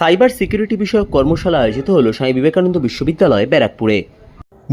Cyber security বিষয়ক কর্মশালা আয়োজিত হল স্বামী বিবেকানন্দ বিশ্ববিদ্যালয় ব্যারাকপুরে।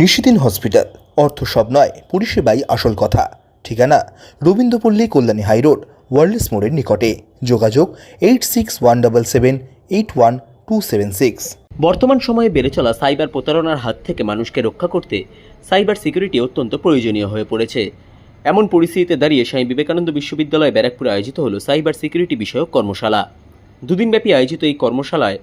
নিশিদিন হসপিটাল অর্থ সব নয় পরিষেবাই আসল কথা। ঠিকানা রবীন্দ্রপল্লী কল্যাণী হাইরোড ওয়ার্ল্ডস মোড়ের নিকটে। যোগাযোগ eight six one double seven eight one two seven six. বর্তমান সময়ে বেড়ে চলা সাইবার প্রতারণার হাত থেকে মানুষকে রক্ষা করতে সাইবার সিকিউরিটি অত্যন্ত প্রয়োজনীয় হয়ে পড়েছে। এমন পরিস্থিতিতে দাঁড়িয়ে স্বামী বিবেকানন্দ বিশ্ববিদ্যালয় ব্যারাকপুরে আয়োজিত হলো সাইবার সিকিউরিটি বিষয়ক কর্মশালা। দুদিনব্যাপী আয়োজিত এই কর্মশালায়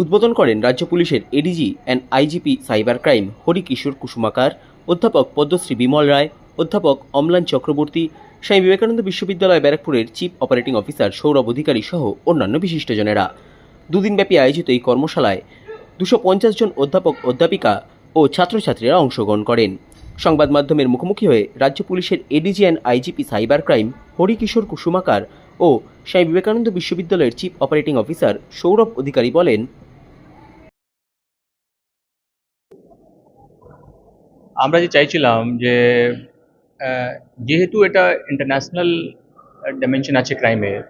উদ্বোধন করেন রাজ্য পুলিশের ADG and IGP cyber crime Harikishore Kusumakar, অধ্যাপক পদ্মশ্রী বিমল রায়, অধ্যাপক অম্লান চক্রবর্তী, স্বামী বিবেকানন্দ বিশ্ববিদ্যালয় ব্যারাকপুরের chief operating officer Sourav Adhikari সহ অন্যান্য বিশিষ্টজনেরা। দুদিনব্যাপী আয়োজিত এই কর্মশালায় দুশো পঞ্চাশ জন অধ্যাপক, অধ্যাপিকা ও ছাত্রছাত্রীরা অংশগ্রহণ করেন। সংবাদ মাধ্যমের মুখোমুখি হয়ে রাজ্য পুলিশের ADG and IGP cyber crime Harikishore Kusumakar ও স্বামী বিবেকানন্দ বিশ্ববিদ্যালয়ের chief operating officer Sourav Adhikari বলেন, আমরা যে চাইছিলাম যে যেহেতু এটা ইন্টারন্যাশনাল ডাইমেনশন আছে ক্রাইমের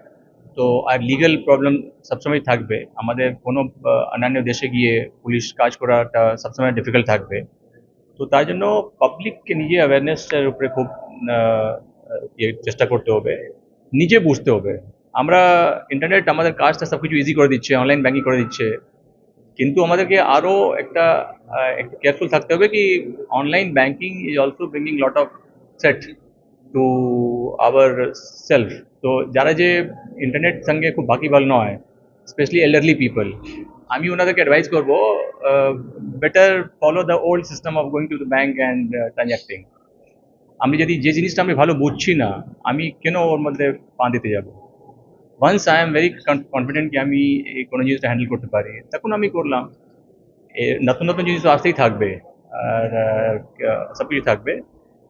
তো আর লিগ্যাল প্রবলেম সবসময় থাকবে। আমাদের কোনো অন্যান্য দেশে গিয়ে পুলিশ কাজ করাটা সবসময় ডিফিকাল্ট থাকবে। তো তার জন্য পাবলিককে নিজে অ্যাওয়ারনেসটার উপরে খুব ইয়ে চেষ্টা করতে হবে। নিজে বুঝতে হবে। আমরা ইন্টারনেট আমাদের কাজটা সব কিছু ইজি করে দিচ্ছে অনলাইন ব্যাঙ্কিং করে দিচ্ছে। কিন্তু আমাদেরকে আরও একটা আহ, একটু কেয়ারফুল থাকতে হবে কি online banking is also bringing lot of set to our self তো যারা যে ইন্টারনেট সঙ্গে খুব বাকিবাল নয় স্পেশালি এল্ডারলি পিপল আমি ওনাদেরকে অ্যাডভাইস করব better follow the old system of going to the bank and transacting আমি যদি যে জিনিসটা আমি ভালো বুঝছি না আমি কেন ওর মধ্যে পা দিতে যাব? Once I am very confident কি আমি এই কোনো জিনিসটা হ্যান্ডেল করতে পারি তখন আমি করলাম। নতুন নতুন জিনিস তো আসতেই থাকবে আর সব কিছু থাকবে।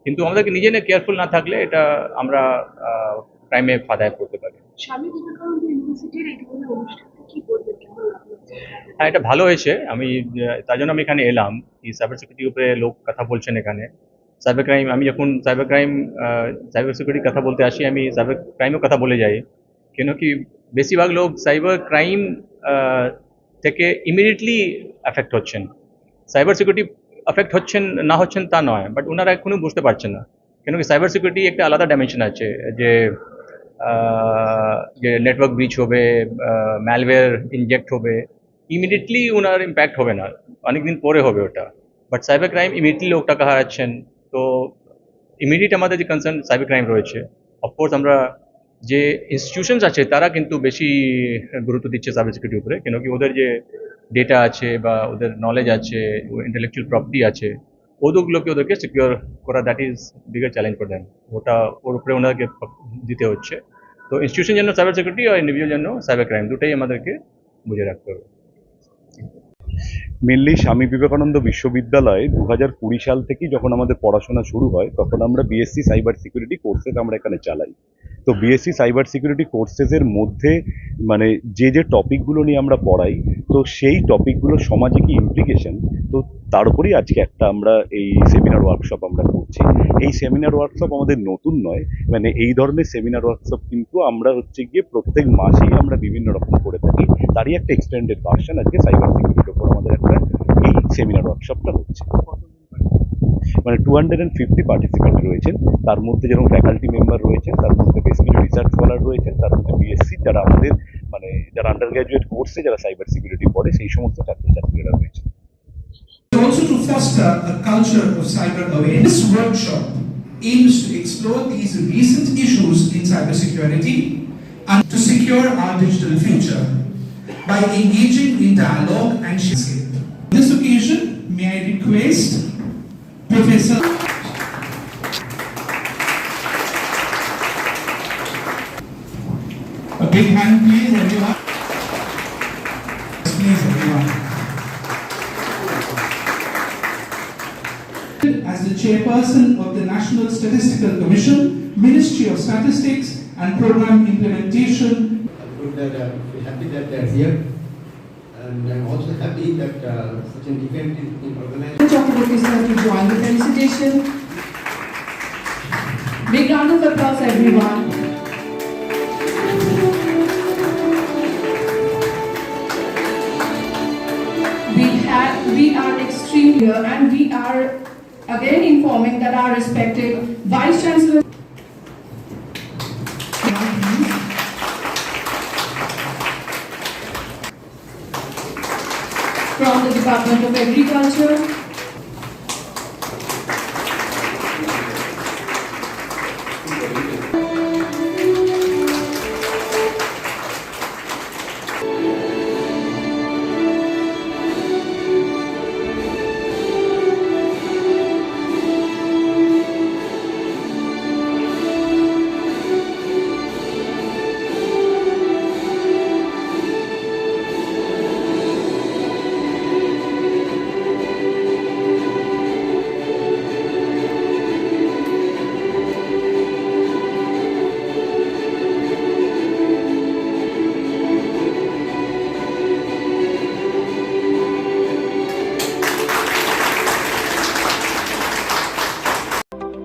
কিন্তু আমাদেরকে নিজে না কেয়ারফুল না থাকলে এটা আমরা ক্রাইমে ফাদায় করতে পারি। হ্যাঁ এটা ভালো হয়েছে। আমি তার জন্য আমি এখানে এলাম। এই সাইবার সিকিউরিটির উপরে লোক কথা বলছেন এখানে। সাইবার ক্রাইম আমি যখন সাইবার ক্রাইম সাইবার সিকিউরিটির কথা বলতে আসি, আমি সাইবার ক্রাইমের কথা বলে যাই। কেন কি বেশিরভাগ লোক সাইবার ক্রাইম থেকে ইমিডিয়েটলি অ্যাফেক্ট হচ্ছেন। সাইবার সিকিউরিটি অ্যাফেক্ট হচ্ছেন, না হচ্ছেন তা নয় বাট ওনারা এখনও বুঝতে পারছেন না। কেন কি সাইবার সিকিউরিটি একটা আলাদা ডাইমেনশন আছে, যে যে নেটওয়ার্ক ব্রিচ হবে ম্যালওয়্যার ইনজেক্ট হবে ইমিডিয়েটলি ওনার ইম্প্যাক্ট হবে না। অনেকদিন পরে হবে ওটা। বাট সাইবার ক্রাইম ইমিডিয়েটলি লোক টাকা হারাচ্ছেন। তো ইমিডিয়েট আমাদের যে কনসার্ন সাইবার ক্রাইম রয়েছে অফকোর্স আমরা যে ইনস্টিটিউশনস আছে, তারা কিন্তু বেশি গুরুত্ব দিচ্ছে সাইবার সিকিউরিটির উপরে। কেন কি ওদের যে ডেটা আছে বা ওদের নলেজ আছে ইন্টেলেকচুয়াল প্রপার্টি আছে ওদেরগুলোকে ওদেরকে সিকিউর করা that is bigger challenge for then ওটা ওর উপরে ওনাদেরকে দিতে হচ্ছে। তো ইনস্টিটিউশন জন্য সাইবার সিকিউরিটি আর ইন্ডিভিজুয়াল জন্য সাইবার ক্রাইম দুটাই আমাদেরকে বুঝে রাখতে হবে। মেনলি স্বামী বিবেকানন্দ বিশ্ববিদ্যালয়ে দু হাজার কুড়ি সাল থেকেই যখন আমাদের পড়াশোনা শুরু হয়, তখন আমরা বিএসসি সাইবার সিকিউরিটি কোর্সেস আমরা এখানে চালাই। তো বিএসসি সাইবার সিকিউরিটি কোর্সেসের মধ্যে মানে যে যে টপিকগুলো নিয়ে আমরা পড়াই, তো সেই টপিকগুলো সমাজে কি ইমপ্লিকেশন তো তার উপরেই আজকে একটা আমরা এই সেমিনার ওয়ার্কশপ আমরা করছি। এই সেমিনার ওয়ার্কশপ আমাদের নতুন নয় মানে এই ধরনের সেমিনার ওয়ার্কশপ কিন্তু আমরা হচ্ছে গিয়ে প্রত্যেক মাসেই আমরা বিভিন্ন রকম থাকি তারই একটা এক্সটেন্ডেড ভার্সন আজকে সাইবার সিকিউরিটির উপর আমাদের একটা এই সেমিনার ওয়ার্কশপটা হচ্ছে। মানে two hundred and fifty participant রয়েছেন তার মধ্যে যেরকম ফ্যাকাল্টি মেম্বার রয়েছেন তার মধ্যে বেশ কিছু রিসার্চ স্কলার রয়েছেন তার মধ্যে বিএসসি যারা আমাদের মানে যারা আন্ডার গ্র্যাজুয়েট কোর্সে যারা সাইবার সিকিউরিটি পড়ে সেই সমস্ত ছাত্রছাত্রীরা রয়েছে Also to foster a culture of cyber awareness, workshop. Aims to explore these recent issues in cybersecurity and to secure our digital future. By engaging in dialogue and sharing. On this occasion, may I request Professor A big hand please everyone. Please everyone. as the chairperson of the National Statistical Commission, Ministry of Statistics and Program Implementation that uh, I'm happy that they're here. And I'm also happy that uh, such an event is being organized. Chakraborty sir to join the felicitation. Big round of applause everyone. We, have, we are extremely and we are again informing that our respective Vice Chancellor Department of Agriculture